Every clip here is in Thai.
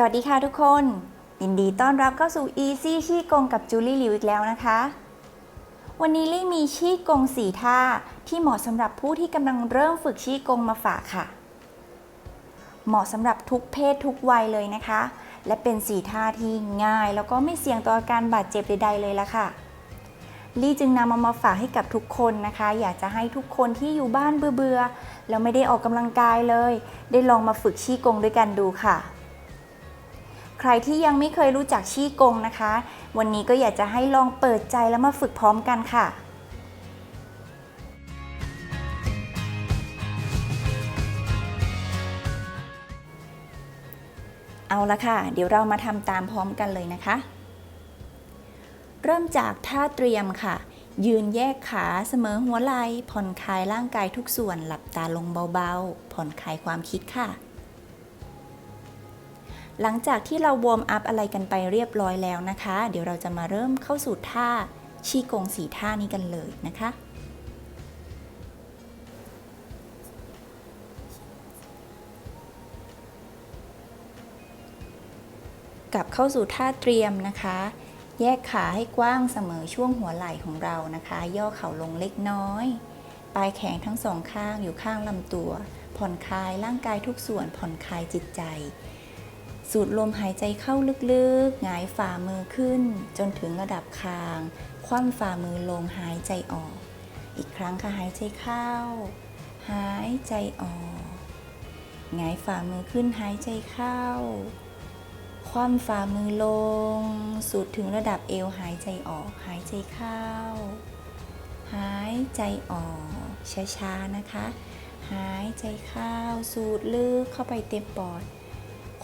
สวัสดีค่ะทุกคน ยินดีต้อนรับเข้าสู่ Easy ชี่กงกับจูลี่ลิวอีกแล้วนะคะ วันนี้ลี่มีชี่กงสีท่าที่เหมาะสำหรับผู้ที่กำลังเริ่มฝึกชี่กงมาฝากค่ะ เหมาะสำหรับทุกเพศทุกวัยเลยนะคะ และเป็นสีท่าที่ง่าย แล้วก็ไม่เสี่ยงต่ออาการบาดเจ็บใดๆเลยละค่ะลี่จึงนำมามาฝากให้กับทุกคนนะคะ อยากจะให้ทุกคนที่อยู่บ้านเบื่อๆแล้วไม่ได้ออกกำลังกายเลย ได้ลองมาฝึกชี่กงด้วยกันดูค่ะ ใครที่ยังไม่เคยรู้จักชี่กงนะคะ วันนี้ก็อยากจะให้ลองเปิดใจแล้วมาฝึกพร้อมกันค่ะเอาละค่ะ เดี๋ยวเรามาทำตามพร้อมกันเลยนะคะ เริ่มจากท่าเตรียมค่ะ ยืนแยกขาเสมอหัวไหล่ผ่อนคลายร่างกายทุกส่วนหลับตาลงเบาๆ ผ่อนคลายความคิดค่ะ หลังจากที่เราวอร์มอัพอะไรกันไปเรียบร้อยแล้วนะคะ เดี๋ยวเราจะมาเริ่มเข้าสู่ท่าชีกงสีท่านี้กันเลยนะคะ กลับเข้าสู่ท่าเตรียมนะคะ แยกขาให้กว้างเสมอช่วงหัวไหล่ของเรานะคะ ย่อเข่าลงเล็กน้อย ปลายแขนทั้งสองข้างอยู่ข้างลำตัว ผ่อนคลายร่างกายทุกส่วนผ่อนคลายจิตใจ สูดลมหายใจเข้าลึกๆ หงายฝ่ามือขึ้น จนถึงระดับคาง คว่ำฝ่ามือลงหายใจออก อีกครั้งค่ะหายใจเข้า หายใจออกหงายฝ่ามือขึ้นหายใจเข้า คว่ำฝ่ามือลง สูดถึงระดับเอวหายใจออกหายใจเข้า หายใจออกช้าๆนะคะ หายใจเข้าสูดลึกเข้าไปเต็มปอด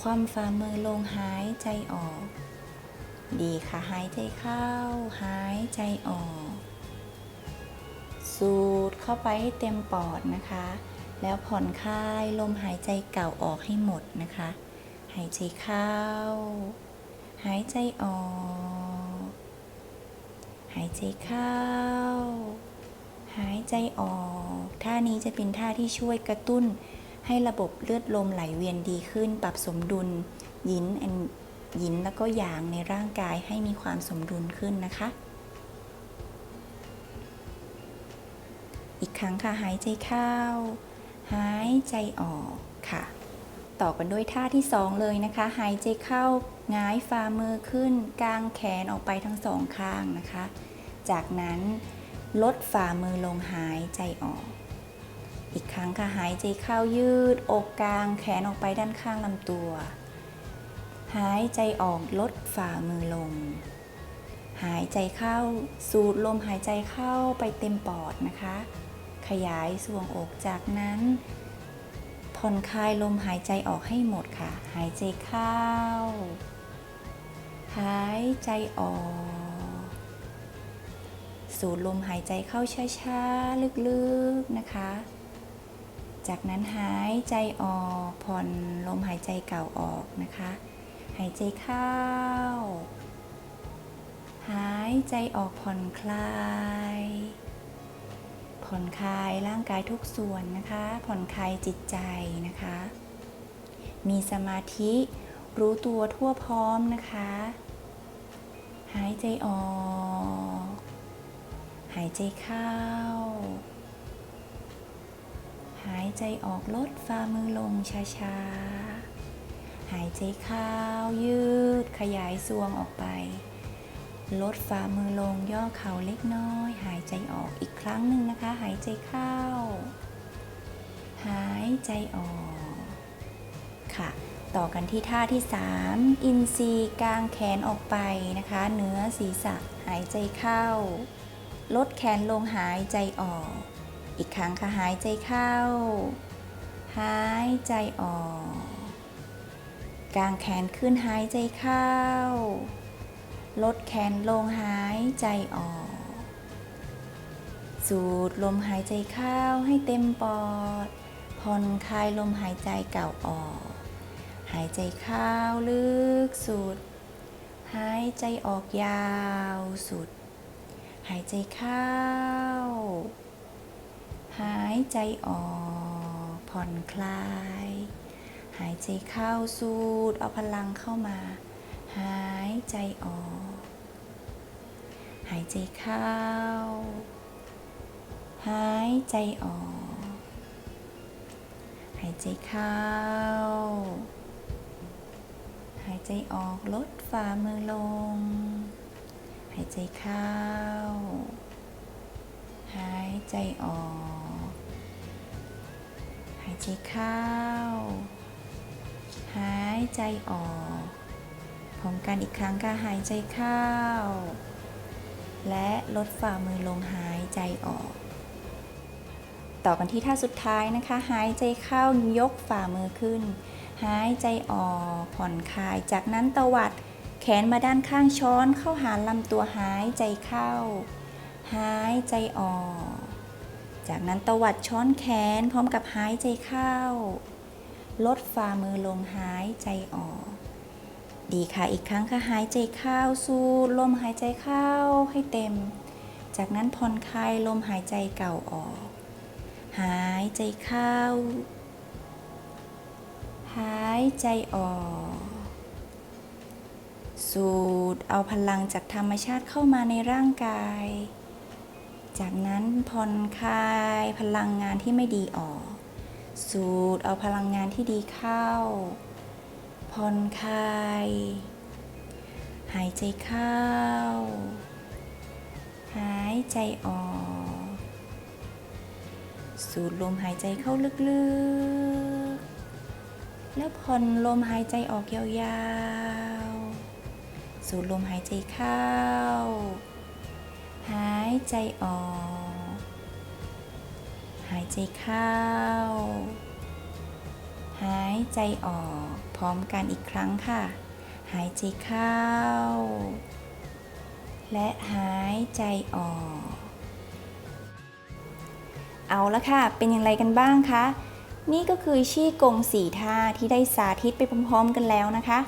คว่ำฝ่ามือลงหายใจออก ดีค่ะ หายใจเข้า หายใจออก สูดเข้าไปให้เต็มปอดนะคะ แล้วผ่อนคลายลมหายใจเก่าออกให้หมดนะคะ หายใจเข้า หายใจออก หายใจเข้า หายใจออก ท่านี้จะเป็นท่าที่ช่วยกระตุ้น ให้ระบบเลือดลมไหลเวียนดีขึ้น ปรับสมดุลยินแนยินแล้วก็หยางในร่างกายให้มีความสมดุลขึ้นนะคะ อีกครั้งค่ะหายใจเข้า หายใจออกค่ะ ต่อกันด้วยท่าที่สองเลยนะคะ หายใจเข้าหงายฝ่ามือขึ้นกางแขนออกไปทั้งสองข้างนะคะ จากนั้นลดฝ่ามือลงหายใจออก อีกครั้งค่ะหายใจเข้ายืด อกกลางแขนออกไปด้านข้างลำตัว หายใจออกลดฝ่ามือลง หายใจเข้าสูดลมหายใจเข้าไปเต็มปอดนะคะ ขยายสวงอกจากนั้น ผ่อนคลายลมหายใจออกให้หมดค่ะ หายใจเข้า หายใจออกสูดลมหายใจเข้าช้าๆลึกๆนะคะ จากนั้นหายใจออกผ่อนลมหายใจเก่าออกนะคะ หายใจเข้า หายใจออกผ่อนคลาย ผ่อนคลายร่างกายทุกส่วนนะคะ ผ่อนคลายจิตใจนะคะ มีสมาธิรู้ตัวทั่วพร้อมนะคะ หายใจออก หายใจเข้า หายใจออกลดฝ่ามือลงช้าๆ หายใจเข้ายืดขยายสวงออกไป ลดฝ่ามือลงย่อเข่าเล็กน้อย หายใจออกอีกครั้งหนึ่งนะคะ หายใจเข้า หายใจออกค่ะ ต่อกันที่ท่าที่ 3 อินซีกลางแขนออกไปนะคะ เหนือศีรษะหายใจเข้า ลดแขนลงหายใจออก อีกครั้งค่ะหายใจเข้า หายใจออก กางแขนขึ้นหายใจเข้า ลดแขนลงหายใจออก สูดลมหายใจเข้าให้เต็มปอด ผ่อนคลายลมหายใจเก่าออก หายใจเข้าลึกสุด หายใจออกยาวสุด หายใจเข้า ใจออกผ่อนคลาย หายใจเข้าสูดเอาพลังเข้ามา หายใจออก หายใจเข้า หายใจออก หายใจเข้า หายใจออกลดฝ่ามือลง หายใจเข้า หายใจออกายใจเข้า หายใจออกพร้อมกันอีกครั้งค่ะหายใจเข้า และลดฝ่ามือลงหายใจออก ต่อกันที่ท่าสุดท้ายนะคะ หายใจเข้ายกฝ่ามือขึ้น หายใจออกผ่อนคลาย จากนั้นตวัดแขนมาด้านข้างช้อนเข้าหาลำตัวหายใจเข้า หายใจออก จากนั้นตวัดช้อนแขนพร้อมกับหายใจเข้า ลดฝ่ามือลงหายใจออก ดีค่ะอีกครั้งค่ะหายใจเข้าสูดลมหายใจเข้าให้เต็ม จากนั้นผ่อนคลายลมหายใจเก่าออก หายใจเข้า หายใจออก สูดเอาพลังจากธรรมชาติเข้ามาในร่างกาย จากนั้นผ่อนคลายพลังงานที่ไม่ดีออก สูดเอาพลังงานที่ดีเข้า ผ่อนคลาย หายใจเข้า หายใจออก สูดลมหายใจเข้าลึกๆ แล้วผ่อนลมหายใจออกยาวๆ สูดลมหายใจเข้า หายใจออก หายใจเข้า หายใจออก พร้อมกันอีกครั้งค่ะ หายใจเข้า และหายใจออก เอาละค่ะ เป็นอย่างไรกันบ้างคะนี่ก็คือชี่กงสี่ท่าที่ได้สาธิตไปพร้อมๆกันแล้วนะคะ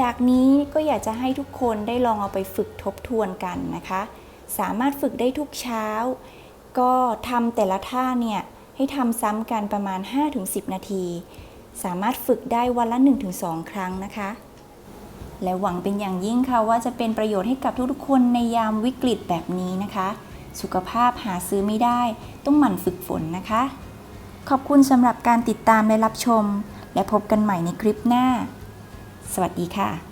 จากนี้ก็อยากจะให้ทุกคนได้ลองเอาไปฝึกทบทวนกันนะคะ สามารถฝึกได้ทุกเช้า ก็ทำแต่ละท่าเนี่ยให้ทำซ้ำกันประมาณ 5-10 นาที สามารถฝึกได้วันละ 1-2 ครั้งนะคะ และหวังเป็นอย่างยิ่งค่ะว่าจะเป็นประโยชน์ให้กับทุกๆคนในยามวิกฤตแบบนี้นะคะ สุขภาพหาซื้อไม่ได้ ต้องหมั่นฝึกฝนนะคะ ขอบคุณสำหรับการติดตามและรับชม และพบกันใหม่ในคลิปหน้า สวัสดีค่ะ